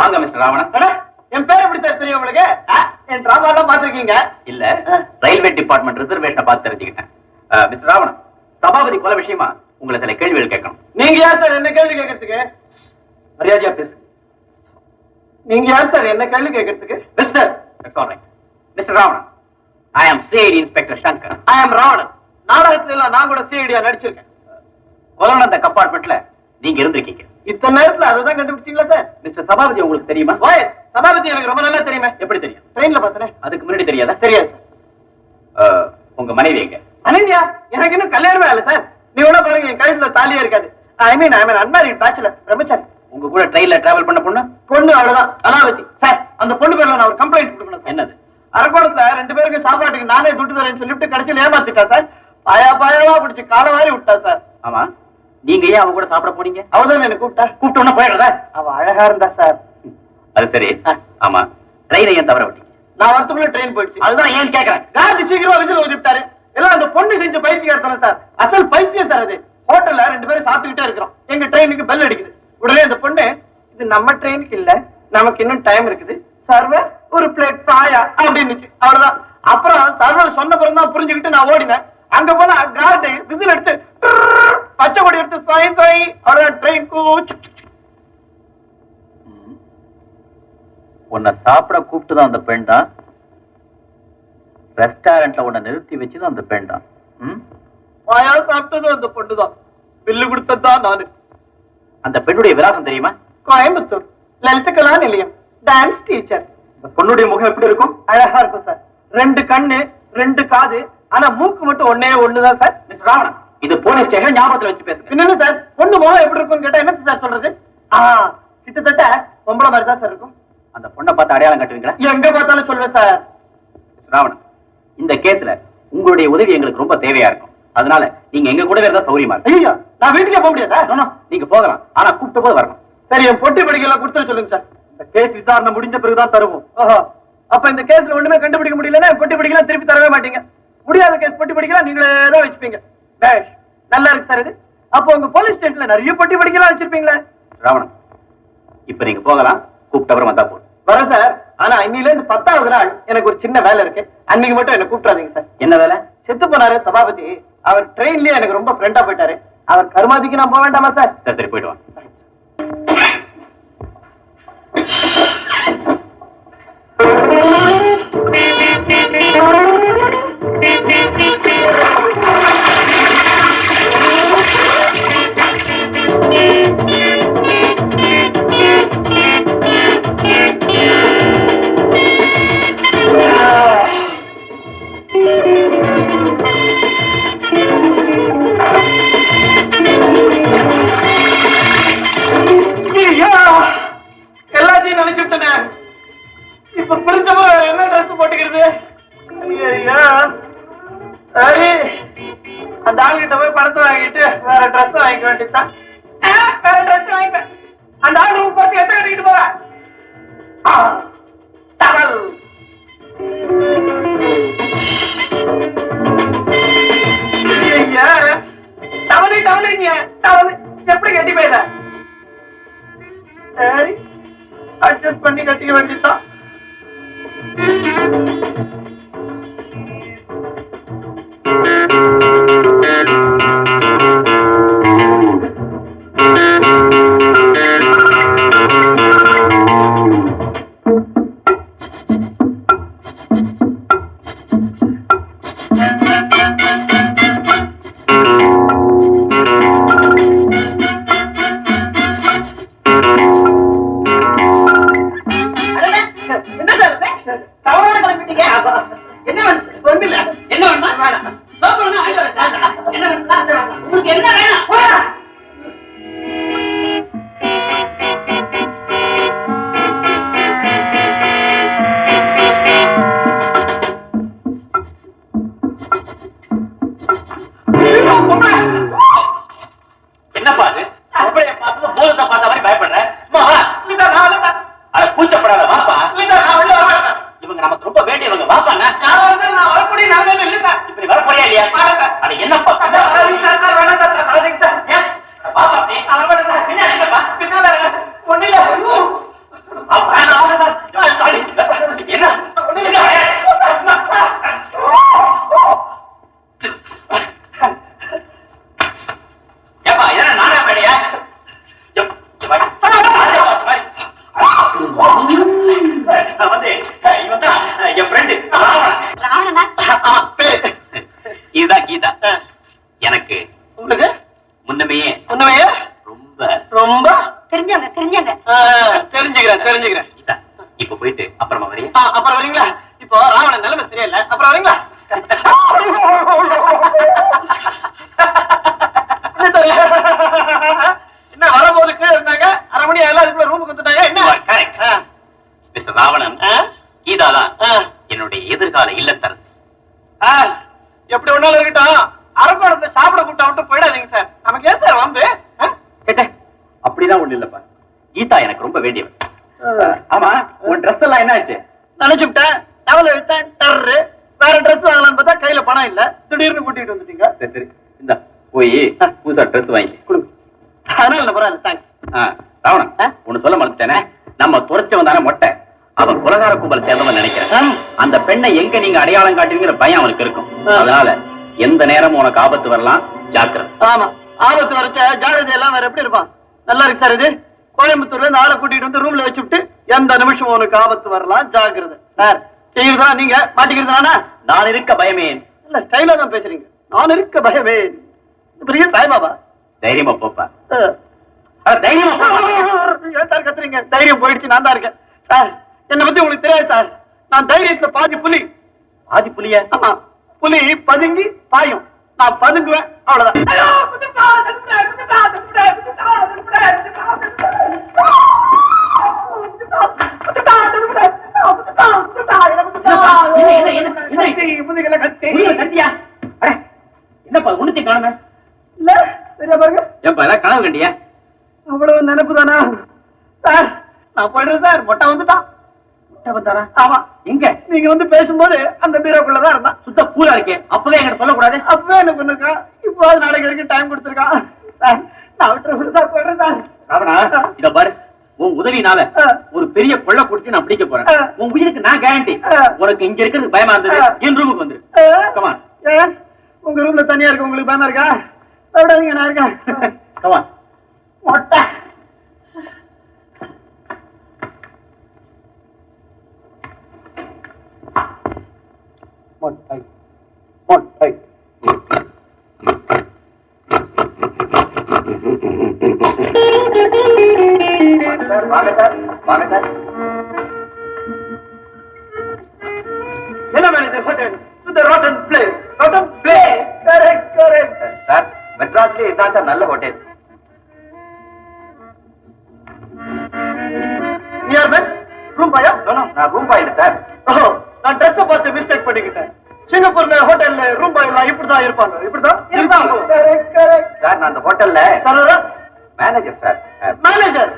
வாங்க மிஸ்டர் ராவணன். என் பேர் எப்படி தெரியும் உங்களுக்கு? என் டிராமா எல்லாம் பாத்துருக்கீங்க இல்ல ரயில்வே டிபார்ட்மெண்ட் ரிசர்வேஷனை பார்த்து தெரிஞ்சுக்கிட்டேன். மிஸ்டர் ராவணன் சபாபதி கொலை விஷயமா உங்களை சில கேள்விகள் கேட்கணும். நீங்க யார் சார்? என்ன கேள்வி கேட்கறதுக்கு? மரியாதையா பேசு. நீங்க யார் சார்? என்ன கேள்வி கேட்கறதுக்கு? Mister mister Ravanan I am CID inspector Shankar I am Ravanan நாடகத்துல எல்லாம் நான் கூட சிஐடியா நடிச்சிருக்கேன். கொலை நடந்த கம்பார்ட்மெண்ட்ல நீங்க இருந்திருக்கீங்க. இத்தனை நேரத்துல அதை தான் கண்டுபிடிச்சீங்களா சார்? மிஸ்டர் சபாபதி உங்களுக்கு தெரியுமா? ஓய் சபாபதி எனக்கு ரொம்ப நல்லா தெரியுமே. எப்படி தெரியும்? ட்ரெயின்ல பார்த்தனே. அதுக்கு முன்னாடி தெரியாதா? தெரியாது சார். உங்க மனைவி எங்க? அனன்யா எனக்கு இன்னும் கல்யாணமே ஆகல சார். நீ கூட பாருங்க என் கழுத்துல தாலியே இருக்காது. ஐ மீன் ஐ மீன் அன்மேரிட் பேச்சுலர் பிரம்மச்சாரி. உங்க கூட ட்ரெயின்ல டிராவல் பண்ண பொண்ணு? பொண்ணு அவ்வளவுதான். அனாவதி. சார் அந்த பொண்ணு பேர்ல நான் ஒரு கம்ப்ளைண்ட் கொடுக்கணும் என்னது? அரக்கோணத்துல ரெண்டு பேருக்கு சாப்பாட்டுக்கு நானே துட்டு தரேன்னு சொல்லிட்டு கடைசியில் ஏமாத்திட்டா சார்? பாயா பாயாவா பிடிச்சி கால வாரி விட்டா சார். ஆமா. நீங்க ஏன் அவங்க கூட சாப்பிட போனீங்க? அவதான் என்ன கூப்பிட்டா? கூப்பிட்ட உடனே போயிடுறதா? அவ அழகா இருந்தா சார். அது சரி. ஆமா. ட்ரெயினை ஏன் தவற விட்டீங்க? நான் வரத்துக்குள்ள ட்ரெயின் போயிடுச்சு. அதுதான் ஏன் கேக்குறேன்? காந்தி சீக்கிரமா விசில் ஊதிவிட்டாரு எல்லாம் அந்த பொண்ணு செஞ்ச பைத்தியம் சார். அசல் பைத்தியம் சார் அது. ஹோட்டல்ல ரெண்டு பேரும் சாப்பிட்டுக்கிட்டே இருக்கிறோம். எங்க ட்ரெயினுக்கு பெல் அடிக்குது. உடனே அந்த பொண்ணு இது நம்ம ட்ரெயினுக்கு இல்ல. நமக்கு இன்னும் டைம் இருக்குது. சர்வர் ஒரு பிளேட் பாயா அப்படின்னுச்சு. அவ்வளவுதான். அப்புறம் சர்வர் சொன்ன பிறகு தான் புரிஞ்சுக்கிட்டு நான் ஓடினேன். அங்க போனா கார்டு விசில் எடுத்து ட்ரர், பச்சை கொடி எடுத்து சொய் சொய் அவ்வளவுதான் ட்ரெயின் கூச்சு உன்னை சாப்பிட கூப்பிட்டு தான் அந்த பெண் தான் ரெஸ்டாரண்ட்ல உன்னை நிறுத்தி வச்சது அந்த பெண் தான் சாப்பிட்டதும் அந்த பொண்ணு தான் பில்லு கொடுத்ததுதான் நானு. அந்த பெண்ணுடைய விலாசம் தெரியுமா? கோயம்புத்தூர் லலிதகலா நிலையம். டான்ஸ் டீச்சர் அந்த பொண்ணுடைய முகம் எப்படி இருக்கும்? அழகா இருக்கும் சார் ரெண்டு கண்ணு ரெண்டு காது ஆனா மூக்கு மட்டும் ஒன்னே ஒண்ணுதான் சார் மிஸ்டர் ராவணன். இது போலீஸ் ஸ்டேஷன் ஞாபகத்துல வச்சு பேசுங்க என்னன்னு சார் பொண்ணு முகம் எப்படி இருக்கும்னு கேட்டா என்ன சார் சொல்றது? ஆ கிட்டத்தட்ட பொம்பளை மாதிரி தான் சார் இருக்கும். அந்த பொண்ணை பார்த்து அடையாளம் கட்டுவீங்களா? எங்க பார்த்தாலும் சொல்லுவேன் சார். ராவணன் இந்த கேஸ்ல உங்களுடைய உதவி எங்களுக்கு ரொம்ப தேவையா இருக்கும். அதனால நீங்க எங்க கூடவே இருந்தா சௌரியமா இருக்கும். ஐயோ நான் வீட்டுக்கே போக முடியாதா? நீங்க போகலாம். ஆனா கூப்பிட்ட போது வரணும். சரி என் பொட்டி படிக்கலாம் கொடுத்து சொல்லுங்க சார். இந்த கேஸ் விசாரணை முடிஞ்ச பிறகுதான் தருவோம். ஓஹோ அப்ப இந்த கேஸ்ல ஒண்ணுமே கண்டுபிடிக்க முடியலன்னா பொட்டி படிக்கலாம் திருப்பி தரவே மாட்டீங்க. முடியாத கேஸ் பொட்டி படிக்கலாம் நீங்களே தான் வச்சுப்பீங்க. பேஷ் நல்லா இருக்கு சார் இது. அப்போ உங்க போலீஸ் ஸ்டேஷன்ல நிறைய பொட்டி படிக்கலாம் வச்சிருப்பீங்களே? ராவணன் இப்ப நீங்க போகலாம் கூப்பிட்ட அப்புறம் வந்தா போதும். வரேன் சார். ஆனா இன்னில இருந்து பத்தாவது நாள் எனக்கு ஒரு சின்ன வேலை இருக்கு. அன்னைக்கு மட்டும் என்ன கூப்பிடாதீங்க சார். என்ன வேலை? செத்து போனாரு சபாபதி. அவர் ட்ரெயின்லயே எனக்கு ரொம்ப ஃப்ரெண்டா போயிட்டாரு. அவர் கருமாதிக்கு நான் போக வேண்டாமா சார்? சரி சரி போயிட்டு வாங்க ஐயா! இப்ப புரிஞ்சப்ப என்ன ட்ரெஸ் போட்டுக்கிறது! சரி. அந்த ஆள்கிட்ட போய் பணத்தை வாங்கிட்டு வேற ட்ரெஸ் வாங்கிக்க வேண்டியதுதான். வேற ட்ரெஸ் வாங்கிப்பேன். அந்த ஆள் ரூம் பார்த்து எத்தனை கட்டிட்டு. ஐயா! டவலு டவலுங்க டவலு எப்படி கட்டி போயிட சரி. அட்ஜஸ்ட் பண்ணி கட்டிக்க வேண்டியதுதான். Thank you. டர்ரு வேற ட்ரெஸ் வாங்கலாம்னு பார்த்தா கையில பணம் இல்ல. திடீர்னு கூட்டிட்டு வந்துட்டீங்க. சரி சரி. இந்த போய் புதுசா ட்ரெஸ் வாங்கி கொடுங்க. அதனால பரவாயில்ல தேங்க்ஸ் ராவணன்? ஒண்ணு சொல்ல மறந்துட்டேனே. நம்ம துரைச்சவன் தானே மொட்டை. அவன் குலகார கும்பல் சேர்ந்தவன் நினைக்கிறேன். அந்த பெண்ணை எங்க நீங்க அடையாளம் காட்டுவீங்கிற பயம் அவனுக்கு இருக்கும். அதனால எந்த நேரமும் உனக்கு ஆபத்து வரலாம். ஜாக்கிரதை. ஆமா. ஆபத்து வரைச்ச ஜாகிரதை எல்லாம் வேற எப்படி இருப்பான்? நல்லா இருக்கு சார் இது. கோயம்புத்தூர்ல இருந்து ஆளை கூட்டிட்டு வந்து ரூம்ல வச்சுட்டு எந்த நிமிஷம் உனக்கு ஆபத்து வரலாம். ஜாகிரதை சார் செய்யறதா நீங்க மாட்டிக்கிறதுனா நான் இருக்க பயமே இல்ல ஸ்டைலா தான் பேசுறீங்க. நான் இருக்க பயமே பெரிய சாய்பாபா? தைரியமா போப்பா. தைரியமா. ஏன் சார் கத்துறீங்க? தைரியம் போயிடுச்சு நான் தான் இருக்கேன். சார் என்னை பத்தி உங்களுக்கு தெரியாது சார். நான் தைரியத்துல பாதி புலி. ஆதி புலிய? ஆமா. புலி பதுங்கி பாயும். நான் பதுங்குவேன் அவ்வளவுதான். உணர்த்தி காணுமே இல்ல, சரியா பாருங்க? ஏன்பா ஏதாவது கனவு கண்டியா? அவ்வளவு நினைப்பு தானா சார். நான் போயிடுறேன் சார். மொட்டை வந்துட்டான். முட்டை வந்தாரா? ஆமா. எங்க? நீங்க வந்து பேசும்போது அந்த பீரோக்குள்ளதான் இருந்தான். சுத்த பூரா இருக்கே. அப்பவே என்கிட்ட சொல்லக்கூடாது. அப்பவே எனக்கு பண்ணிருக்கான் இப்போ அது நாளைக்கு வரைக்கும் டைம் கொடுத்துருக்கான் சார் நான் விட்டு சார் போயிடுறேன் சார். ராவணா இத பாரு. உன் உதவினால. ஒரு பெரிய கொள்ள குடிச்சு நான் பிடிக்க போறேன். உன் உயிருக்கு நான் கேரண்டி. உனக்கு இங்க இருக்கிறது பயமா இருந்தது. என் ரூமுக்கு வந்துரு. கமான் உங்க ரூம்ல தனியா இருக்க உங்களுக்கு பயமா இருக்கா? விடாதீங்க நான் இருக்கேன். கமான் மொட்டை. மொட்டை. மொட்டை. வாங்க சார் வாங்க சார். பண்றது இப்படிதான் சார் நான் அந்த ஹோட்டல்ல manager sir manager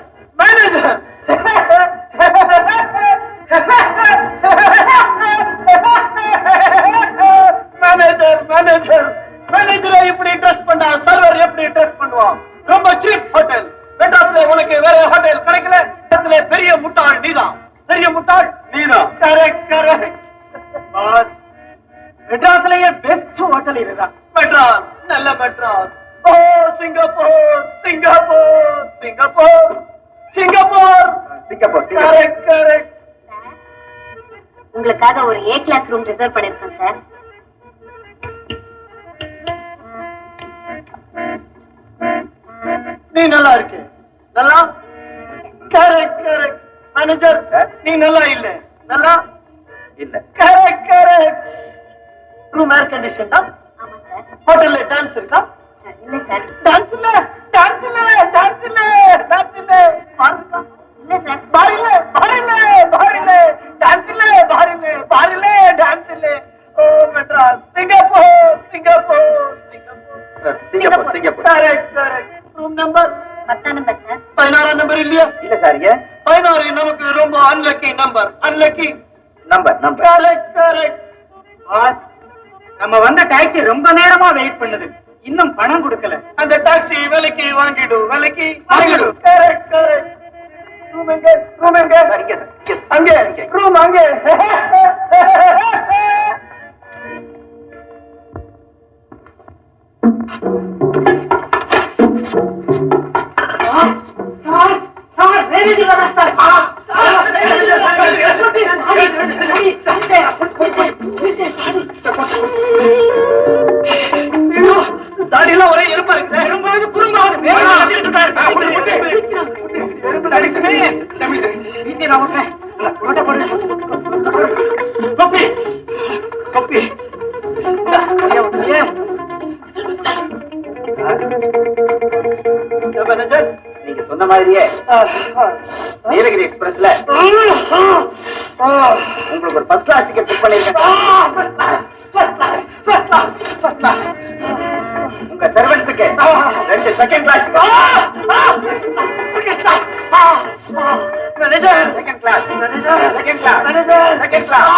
best hotel இதுதான். மெட்ராஸ் நல்ல மெட்ராஸ். ஓ Singapore Singapore Singapore Singapore. Singapore correct correct உங்களுக்காக ஒரு ஏ கிளாஸ் ரூம் ரிசர்வ் பண்ணிருக்கேன் சார் நீ நல்லா இருக்கு. நல்லா? கரெக்ட் கரெக்ட் மேனேஜர் நீ நல்லா இல்ல. நல்லா? இல்ல. Correct correct room air condition தான்? ஹோட்டல்ல டான்ஸ் இருக்கா? இல்ல சார். டான்ஸ் இல்ல டான்ஸ் இல்ல டான்ஸ் இல்ல டான்ஸ் இல்ல. பாருங்க இல்ல சார். பாரில பாரில பாரில டான்ஸ் இல்ல. பாரில பாரில டான்ஸ் இல்ல ஓ Madras Singapore Singapore Singapore. Singapore Singapore. Correct correct room number பத்தாம் நம்பர் சார். பதினாறாம் நம்பர் இல்லையா? இல்ல சார் ஏன்? பதினாறு நமக்கு ரொம்ப unlucky number unlucky number number correct correct நம்ம வந்த டாக்ஸி ரொம்ப நேரமா வெயிட் பண்ணுது. இன்னும் பணம் கொடுக்கல. அந்த டாக்ஸி விலைக்கு வாங்கிடு விலைக்கு வாங்கிடு. எங்க? இங்க சார், மாதிரியே நீலகிரி எக்ஸ்பிரஸ்ல. உங்களுக்கு ஒரு ஃபர்ஸ்ட் கிளாஸ் டிக்கெட் புக் பண்ணிருக்கேன். உங்க சர்வெண்ட்ஸுக்கு ரெண்டு second class second class second class second class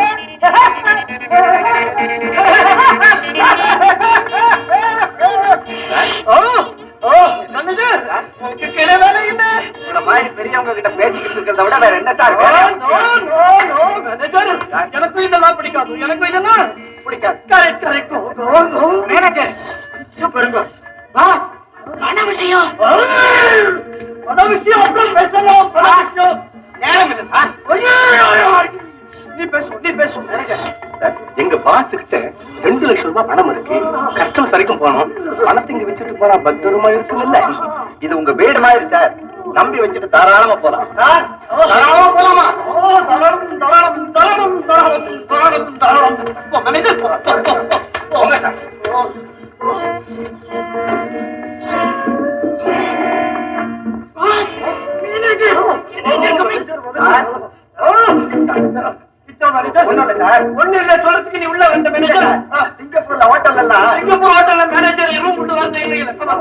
cancel இருக்கிறத விட வேற என்ன சார்? எனக்கும் இதெல்லாம் பிடிக்காது. எனக்கும் இதெல்லாம் பிடிக்காது. கரெக்ட் கரெக்ட் மேனேஜர் சூப்பருங்க வா. பண விஷயம்? பண விஷயம் அப்புறம் பேசலாம். பண விஷயம் நேரம் இல்லை. சார் ஐயோ, நீ பேசு நீ பேசு. மேனேஜர் சார், எங்க பாஸ் கிட்ட ரெண்டு லட்சம் ரூபாய் பணம் இருக்கு. கஸ்டமர்ஸ் வரைக்கும் போனோம் பணத்தை இங்க வச்சுட்டு போனா பத்திரமா இருக்கும்ல இது உங்க வீடு மாதிரி சார். நம்பி வச்சுட்டு தாராளமா போலாம் சார் தாராளமா போலாமா ஓ தாராளம் தாராளம் தாராளம் தாராளம் தாராளம் தாராளம் போ மேனேஜர் போ போ, போ, போ. போங்க சார் ஒண்ணு இல்ல சொல்றதுக்கு நீ உள்ள வந்த மேனேஜர் சிங்கப்பூர்ல ஹோட்டல் எல்லாம் சிங்கப்பூர் ஹோட்டல்ல மேனேஜர் ரூம் விட்டு வரது இல்லைங்களா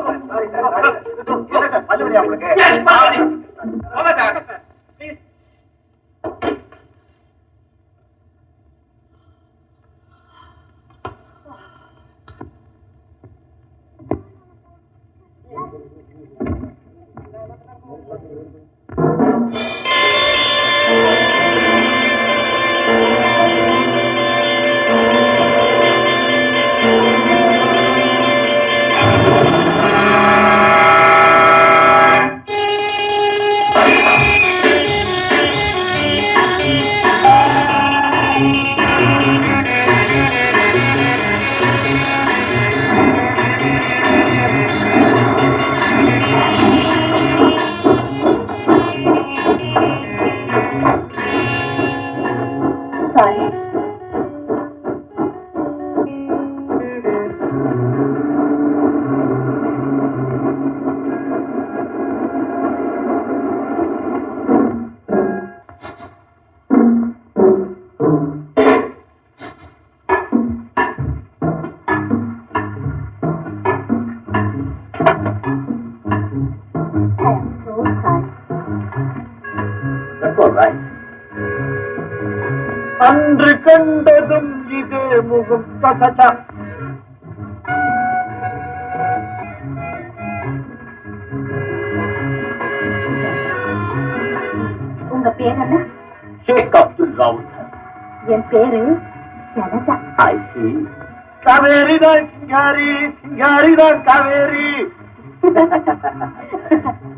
பல்லுவலியா உங்களுக்கு Yes, பரவாயில்லை. கண்டதும் இதே முகம் சசச. உங்க பேர் என்ன Sheikh Abdul Raut. என் பேரு see. காவேரி தான் சிங்காரி சிங்காரி தான் காவேரி ஆ,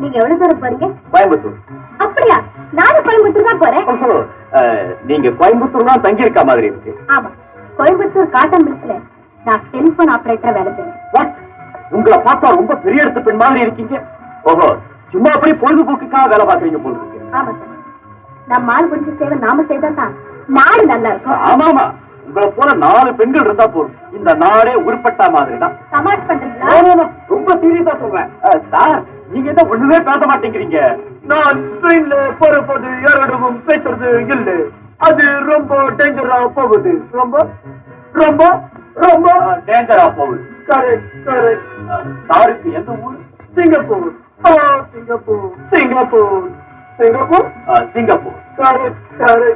நீங்க எவ்வளவு தூரம் போறீங்க? கோயம்புத்தூர். அப்படியா? நானும் கோயம்புத்தூர் தான் போறேன். நீங்க கோயம்புத்தூர் தான் தங்கி இருக்க மாதிரி இருக்கு. ஆமா. கோயம்புத்தூர் காட்டன் மில்ஸ்ல நான் டெலிபோன் ஆபரேட்டரா வேலை What? உங்களை பார்த்தா ரொம்ப பெரிய இடத்து பெண் மாதிரி இருக்கீங்க. ஓஹோ. சும்மா அப்படி பொழுதுபோக்குக்காக வேலை பாக்குறீங்க போல இருக்கு. ஆமா சார். நம்ம ஆள் பிடிச்ச சேவை நாம செய்தா தான் நாடு நல்லா இருக்கும். ஆமாமா. உங்களை போல நாலு பெண்கள் இருந்தா போதும். இந்த நாடே உருப்பட்டா மாதிரி தான் ரொம்ப சீரியஸா சொல்றேன். சார் நீங்க என்ன ஒண்ணுமே பேச மாட்டேங்கிறீங்க. நான் ட்ரெயின்ல போறபோது யாரிடமும் பேசுறது இல்லை. அது ரொம்ப டேஞ்சரா போகுது. ரொம்ப ரொம்ப ரொம்ப டேஞ்சரா போகுது. Correct correct. சாருக்கு எந்த ஊர்? Singapore. Singapore. Singapore. Singapore? Singapore. Correct correct.